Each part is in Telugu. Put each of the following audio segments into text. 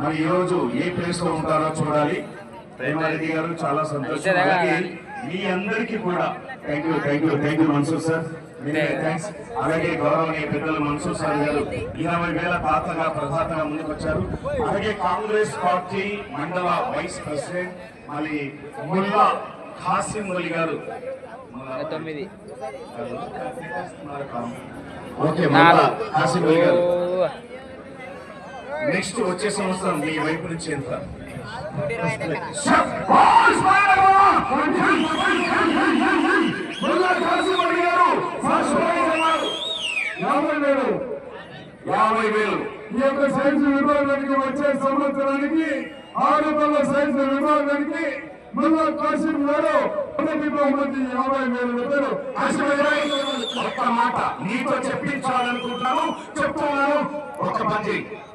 మరి ఈ రోజు ఏ ప్లేస్లో ఉంటారో చూడాలి. ప్రేమారెడ్డి గారు చాలా సంతోషం. అలాగే. మీ అందరికీ కూడా thank you thank you thank you Mansoor sir thanks అలాగే గౌరవనీయ పెద్దలు మన్సూర్ సార్ గారు. ఇరవై వేల తాతగా ప్రధాతగా ముందుకు వచ్చారు. అలాగే కాంగ్రెస్ పార్టీ మండల వైస్ ప్రెసిడెంట్ మళ్ళీ ముల్లా ఖాసిం అలీ గారు తొమ్మిది. ఓకే ముల్లా నాలుగు. ఖాసిం అలీ గారు. నెక్స్ట్ వచ్చే సంవత్సరం మీ వైపు నుంచి ఎంత? యాభై వేలు. ఈ యొక్క సైన్స్ విభాగానికి వచ్చే సంవత్సరానికి ఆడపిల్ల సైన్స్ విభాగానికి మళ్ళా కాశీం గారు మొదటి బహుమతి యాభై వేల రూపాయలు ఒక్క మాట. నీతో చెప్పించాలనుకుంటున్నాను. చెప్తున్నాను. ఒక పని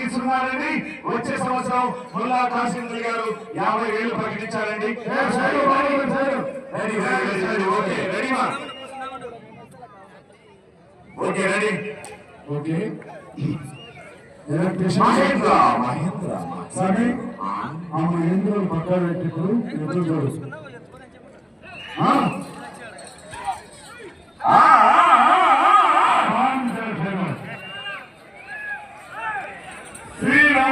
ఇస్తున్నారండి వచ్చే సంవత్సరం ముల్లా కాసిం గారు యాభై వేలు ప్రకటించారండి okay రెడీమా okay ready okay Mahendra. Mahendra సరే ఆ మహేంద్ర పక్కన పెట్టుకుని ఎదురు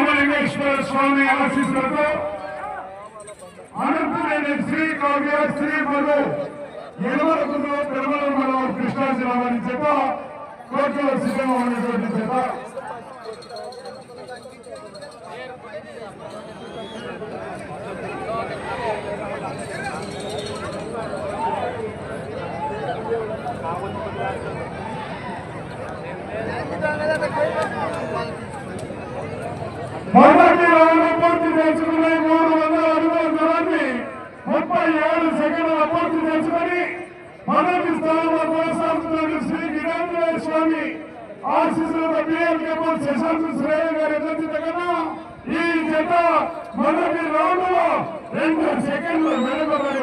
రామలింగేశ్వర స్వామి ఆశీస్సులతో అనంతమైన శ్రీ కావ్య శ్రీ మధు ఎడవరకులో తిరుమల మనం కృష్ణా జిల్లా వారి చేత కోర్టులో సిద్ధంగా ఉన్నటువంటి చేత మొదటి రౌండ్ పూర్తి చేసుకున్న మూడు వందల అడుగుల దూరాన్ని ముప్పై ఏడు సెకండ్ల పూర్తి చేసుకుని మొదటి స్థానంలో కొనసాగుతున్న శ్రీ వీరేంద్ర స్వామి ఆశీస్సులతో బిఎల్ కేబుల్ శశాంత్ శ్రేయ గారి ఎదుర్కొంది కన్నా ఈ జత మొదటి రౌండ్లో రెండు సెకండ్లు వెనుకబడి